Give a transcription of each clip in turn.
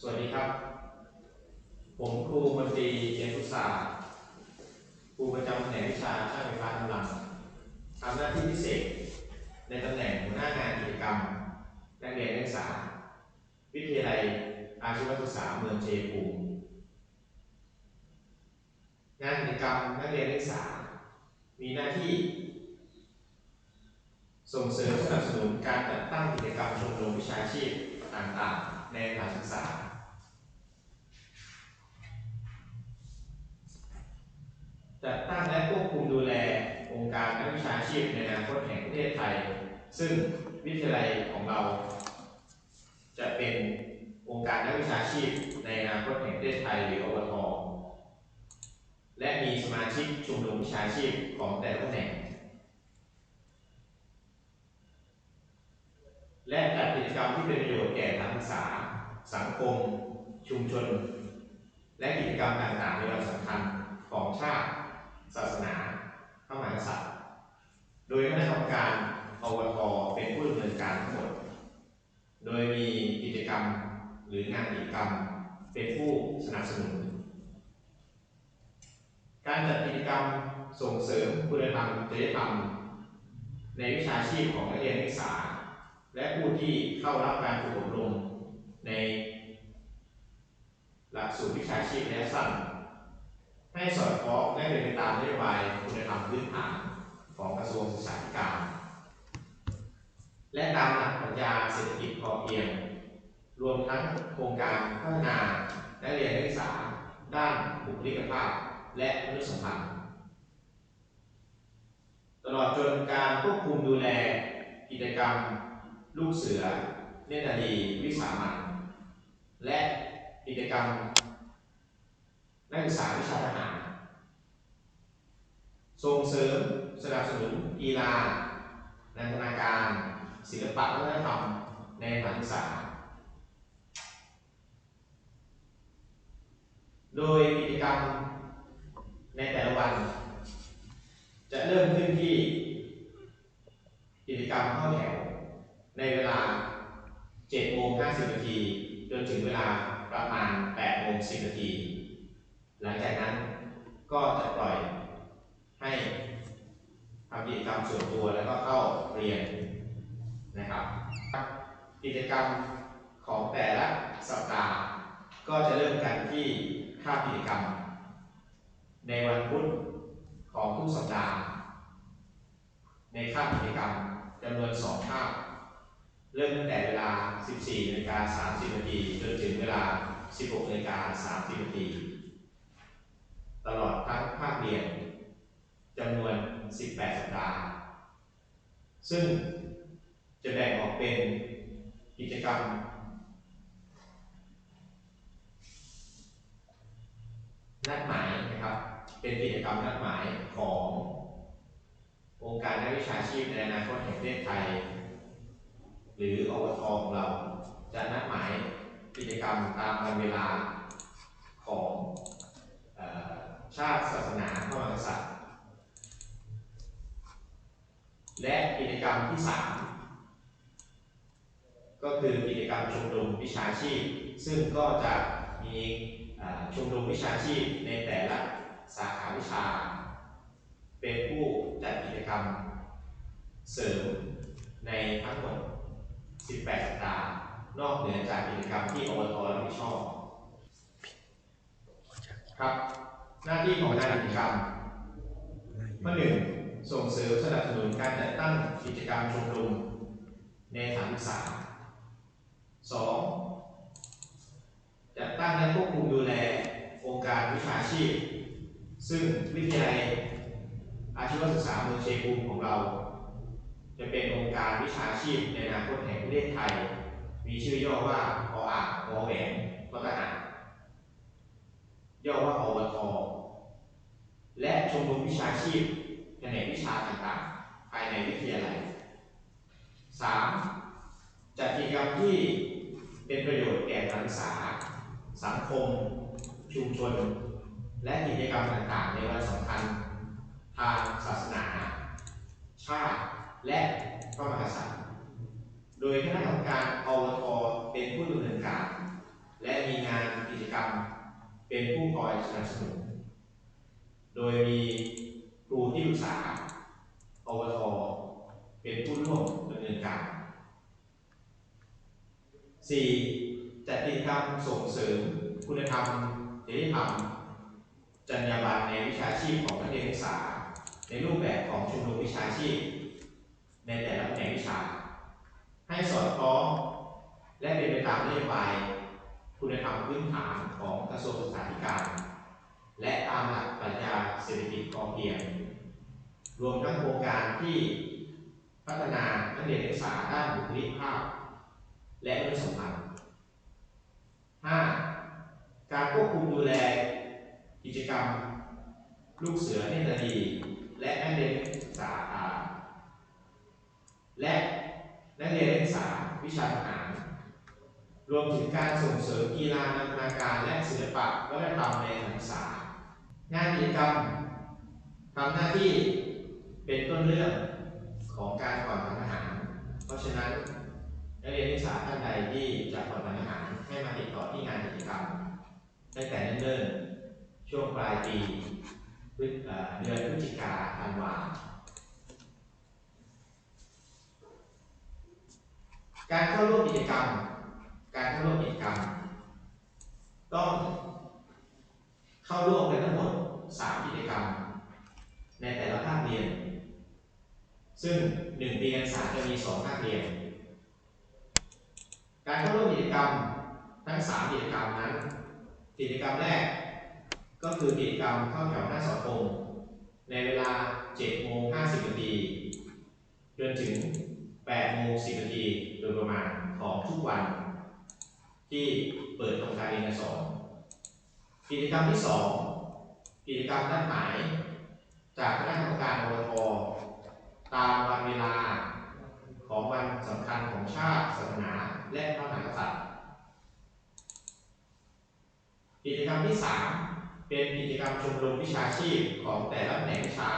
สวัสดีครับ ผมครูมนตรีเจียนพุทธาครูประจำแผนกวิชาช่างไฟฟ้ากำลังทำหน้าที่พิเศษ ในตำแหน่งหัวหน้างานกิจกรรมนักเรียนนักศึกษา วิทยาลัยอาชีวศึกษาเมืองเชียงภูมิงานกิจกรรมนักเรียนนักศึกษา มีหน้าที่ ส่งเสริมสนับสนุนการจัดตั้งกิจกรรมชมรมวิชาชีพต่างๆ ในสถานศึกษา จัดตั้งและควบคุมดูแลองค์การนักวิชาชีพในอนาคตแห่งประเทศไทย ซึ่งวิทยาลัยของเรา จะเป็นองค์การนักวิชาชีพในอนาคตแห่งประเทศไทยหรืออบทและมีสมาชิกชุมรมวิชาชีพของแต่ละแผนกและจัดกิจกรรมที่เป็นประโยชน์แก่นักศึกษา สังคม ชุมชน และกิจกรรมต่างๆในวันสำคัญของชาติ ศาสนาพระมหากษัตริย์ โดยคณะกรรมการอวทเป็นผู้ดำเนินการทั้งหมด โดยมีกิจกรรมหรืองานกิจกรรมเป็นผู้สนับสนุน การจัดกิจกรรมส่งเสริมคุณธรรมจริยธรรม ในวิชาชีพของนักเรียนนักศึกษา และผู้ที่เข้ารับการฝึกอบรมในหลักสูตรวิชาชีพระยะสั้น ให้สอดคล้องและเป็นไปตามนโยบายคุณธรรมพื้นฐานของกระทรวงศึกษาธิการ และตามหลักปรัชญาเศรษฐกิจพอเพียง รวมทั้งโครงการพัฒนาและเรียนนักศึกษาด้านบุคลิกภาพและมนุษยสัมพันธ์ตลอดจนการควบคุมดูแลกิจกรรม ลูกเสือเนตรนารีวิสามันและกิจกรรม นักศึกษาวิชาทหาร ส่งเสริมสนับสนุนกีฬานันทนาการ ศิลปะวัฒนธรรมในสถานศึกษา โดยกิจกรรมในแต่ละวัน จะเริ่มขึ้นที่กิจกรรมเข้าแถว ในเวลา 7 โมง 50 นาที จนถึงเวลาประมาณ 8 โมง 10 นาที หลังจากนั้นก็จะปล่อยให้ทำกิจกรรมส่วนตัวแล้วก็เข้าเรียนนะครับ กิจกรรมของแต่ละสัปดาห์ก็จะเริ่มกันที่คาบกิจกรรม ในวันพุธของทุกสัปดาห์ ในคาบกิจกรรมจำนวน2คาบเริ่มตั้งแต่เวลา 14นาฬิกา30นาทีจนถึงเวลา 16นาฬิกา30นาที ตลอดทั้งภาคเรียนจำนวน 18 สัปดาห์ ซึ่งจะแบ่งออกเป็นกิจกรรม นัดหมายนะครับ เป็นกิจกรรมนัดหมายขององค์การนักวิชาชีพในอนาคตแห่งประเทศไทย หรืออวทของเราจะนัดหมายกิจกรรมตามวันเวลา ชาติศาสนาพระมหากษัตริย์และกิจกรรมที่ 3 ก็คือกิจกรรมชมรมวิชาชีพ ซึ่งก็จะมีชมรมวิชาชีพในแต่ละสาขาวิชา เป็นผู้จัดกิจกรรมเสริมในทั้งหมด 18 สัปดาห์ นอกเหนือจากกิจกรรมที่อบตรับผิดชอบครับ หน้าที่ของงานกิจกรรมข้อหนึ่งส่งเสริมสนับสนุนการจัดตั้งกิจกรรมชมรมในสถานศึกษาสองจัดตั้งและควบคุมดูแลองค์การวิชาชีพ ซึ่งวิทยาลัยอาชีวศึกษาเมืองเชียงภูมิของเรา จะเป็นองค์การวิชาชีพในอนาคตแห่งประเทศไทย มีชื่อย่อว่าออ่างอแหวนพทหาร ย่อว่าอวทและชมรมวิชาชีพแผนกวิชาต่างๆ ภายในวิทยาลัย 3. จัดกิจกรรมที่เป็นประโยชน์แก่นักศึกษา สังคม ชุมชน และกิจกรรมต่างๆ ในวันสำคัญ ทางศาสนา ชาติ และพระมหากษัตริย์ โดยคณะกรรมการอวทเป็นผู้ดำเนินการ และมีงานกิจกรรม เป็นผู้คอยสนับสนุน โดยมีครูที่ปรึกษาอบทเป็นผู้ร่วมดำเนินการ 4. จัดกิจกรรมส่งเสริม คุณธรรมจริยธรรม จรรยาบรรณในวิชาชีพของนักเรียนนักศึกษา ในรูปแบบของชมรมวิชาชีพ ในแต่ละแผนวิชา ให้สอดคล้องและเป็นไปตามนโยบายคุณธรรมพื้นฐานของกระทรวงศึกษาธิการ และตามหลักปรัชญา เศรษฐกิจพอเพียง รวมทั้งโครงการที่พัฒนานักเรียนนักศึกษาด้านบุคลิกภาพ และมนุษยสัมพันธ์ 5. การควบคุมดูแลกิจกรรม ลูกเสือเนตรดี และนักเรียนนักศึกษาอ่าและนักเรียนนักศึกษาวิชาทหารรวมถึงการส่งเสริมกีฬานันทนาการและศิลปะวัฒนธรรมในการศึกษางานกิจกรรม ทำหน้าที่เป็นต้นเรื่องของการก่อนทำอาหาร เพราะฉะนั้นนักเรียนนักศึกษาท่านใดที่จะก่อนทำอาหารให้มาติดต่อที่งานกิจกรรมตั้งแต่เนิ่นๆช่วงปลายปีเดือนพฤศจิกาธันวาการเข้าร่วมกิจกรรม การเข้าร่วมกิจกรรม ต้องเข้าร่วมกันทั้งหมด 3 กิจกรรม ในแต่ละภาคเรียน ซึ่ง 1 ปีการศึกษาจะมี 2 ภาคเรียน การเข้าร่วมกิจกรรมทั้ง 3 กิจกรรมนั้น กิจกรรมแรก ก็คือกิจกรรมเข้าแถวหน้าเสาธงในเวลา 7 โมง 50 นาทีจนถึง 8 โมง 10 นาทีโดยประมาณของทุกวัน ที่เปิดทำการเรียนการสอน กิจกรรมที่ 2 กิจกรรมนัดหมาย จากคณะกรรมการอทตามวันเวลาของวันสำคัญของชาติศาสนาและพระมหากษัตริย์กิจกรรมที่ 3 เป็นกิจกรรมชมรมวิชาชีพของแต่ละแผนกวิชา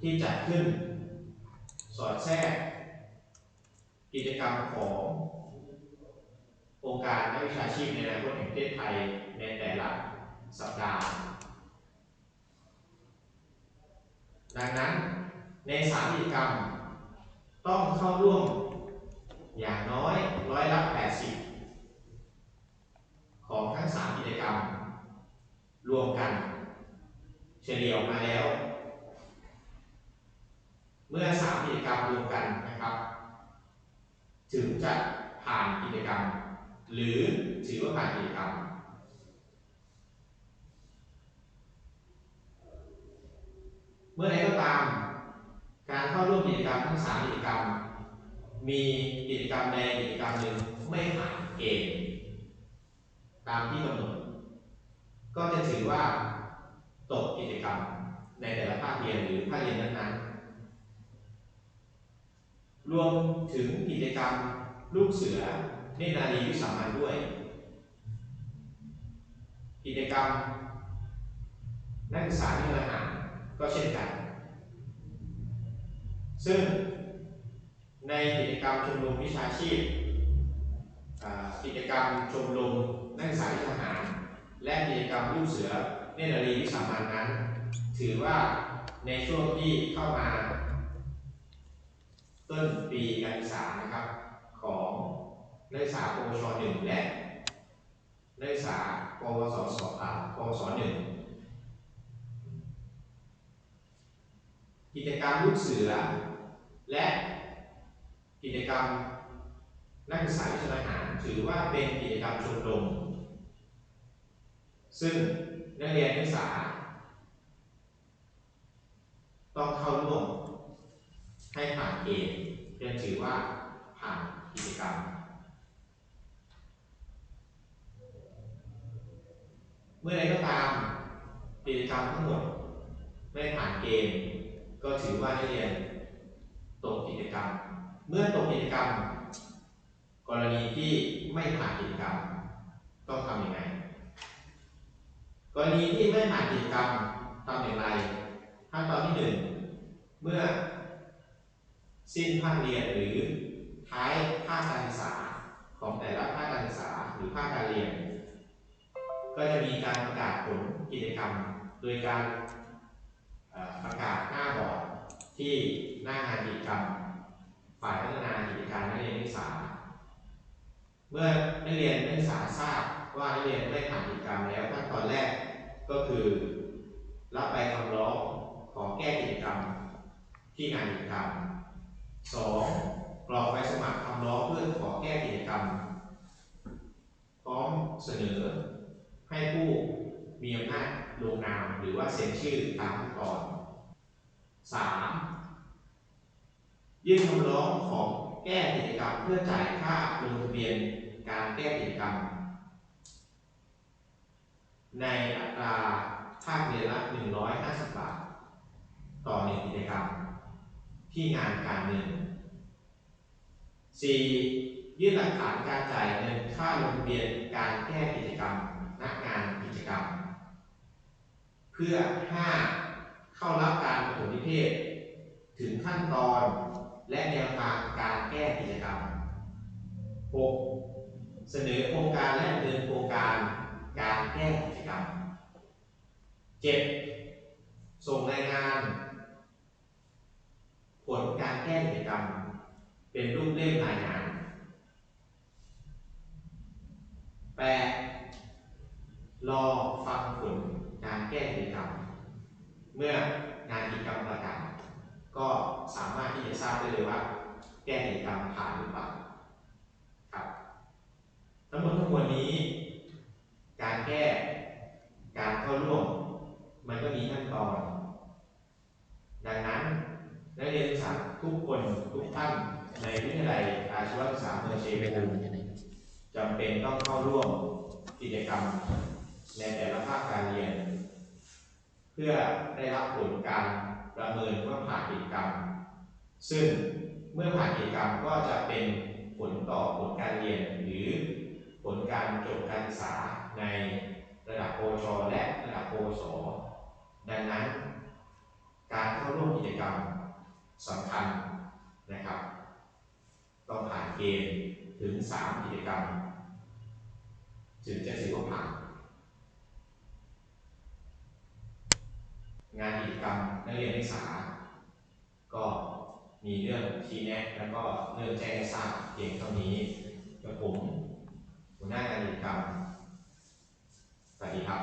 ที่จัดขึ้น สอดแทรก กิจกรรมขององค์การนักวิชาชีพในอนาคตแห่งประเทศไทยในแต่ละสัปดาห์ ดังนั้นในสามกิจกรรม ต้องเข้าร่วมอย่างน้อยร้อยละ 80 ของทั้งสามกิจกรรม รวมกัน เฉลี่ยออกมาแล้ว เมื่อสามกิจกรรมรวมกันนะครับ ถึงจะผ่านกิจกรรม หรือถือว่าผ่านกิจกรรมเมื่อใด เข้าร่วมกิจกรรมทั้งสามกิจกรรม มีกิจกรรมใดกิจกรรมหนึ่งไม่ผ่านเกณฑ์ตามที่กำหนดก็จะถือว่าตกกิจกรรมในแต่ละภาคเรียนหรือภาคเรียนนั้นๆ รวมถึงกิจกรรมลูกเสือเนตรนารีวิสามันด้วย กิจกรรมนักศึกษาที่อาหารก็เช่นกัน ซึ่งในกิจกรรมชมรมวิชาชีพ กิจกรรมชมรมนักศึกษาทหาร และกิจกรรมลูกเสือเนตรรีวิสามันนั้น ถือว่าในช่วงที่เข้ามาต้นปีการศึกษานะครับของนักศึกษาปวชหนึ่งและนักศึกษาปวสสอ่าปวสหนึ่งกิจกรรมลูกเสือ และกิจกรรมนักศึกษาวิชาทหารถือว่าเป็นกิจกรรมชมรม ซึ่งนักเรียนนักศึกษา ต้องเข้าร่วมให้ผ่านเกณฑ์เรียนถือว่าผ่านกิจกรรม เมื่อใดก็ตามกิจกรรมทั้งหมดไม่ผ่านเกณฑ์ก็ถือว่านักเรียน กิจกรรม เมื่อตกกิจกรรม กรณีที่ไม่ผ่านกิจกรรม ต้องทำยังไง กรณีที่ไม่ผ่านกิจกรรมทำอย่างไรขั้นตอนที่หนึ่งเมื่อสิ้นภาคเรียนหรือท้ายภาคการศึกษาของแต่ละภาคการศึกษาหรือภาคการเรียน ก็จะมีการประกาศผลกิจกรรม โดยการประกาศหน้าบอร์ดที่หน้างานกิจกรรม ฝ่ายพัฒนากิจการนักเรียนนักศึกษา เมื่อนักเรียนนักศึกษาทราบว่านักเรียนได้ผ่านกิจกรรมแล้วขั้นตอนแรกก็คือ รับใบคำร้องขอแก้กิจกรรมที่งานกิจกรรมสองกรอกใบสมัครคำร้องเพื่อขอแก้กิจกรรม พร้อมเสนอให้ผู้มีอำนาจลงนามหรือว่าเซ็นชื่อตามขั้นตอนสาม ยื่นคำร้องของแก้กิจกรรมเพื่อจ่ายค่าลงทะเบียนการแก้กิจกรรม ในอัตราภาเรียนละ 150 บาท ต่อหนึ่งกิจกรรม ที่งานการเงิน 4. ยื่นหลักฐานการจ่ายเงินค่าลงทะเบียนการแก้กิจกรรมนักงานกิจกรรม เพื่อ 5. เข้ารับการปฐมนิเทศ ถึงขั้นตอน และแนวทางการแก้กิจกรรม 6. เสนอโครงการและดำเนินโครงการการแก้กิจกรรม 7. ส่งรายงาน ผลการแก้กิจกรรม เป็นรูปเล่มรายงาน 8. รอฟังผลการแก้กิจกรรม เมื่องานกิจกรรมประกาศก็ สามารถที่จะทราบได้เลยว่า แก้กิจกรรมผ่านหรือเปล่าครับทั้งหมดทั้งมวลนี้ การแก้การเข้าร่วม มันก็มีขั้นตอน ดังนั้นนักเรียนศึกษาทุกคนทุกท่านในวิทยาลัยอาชีวศึกษาเมืองเชียงภูมิจำเป็นต้องเข้าร่วมกิจกรรมในแต่ละภาคการเรียน เพื่อได้รับผลการประเมินว่าผ่านกิจกรรม ซึ่งเมื่อผ่านกิจกรรมก็จะเป็นผลต่อผลการเรียนหรือผลการจบการศึกษาในระดับโอชและระดับโอสดังนั้น การเข้าร่วมกิจกรรมสำคัญนะครับ ต้องผ่านเกณฑ์ถึง 3 กิจกรรม ถึงจะถือว่าผ่าน งานกิจกรรมนักเรียนนักศึกษาก็ มีเรื่องชี้แนะแล้วก็เรื่องแจ้งให้ทราบเพียงเท่านี้กับผมหัวหน้างานกิจกรรมสวัสดีครับ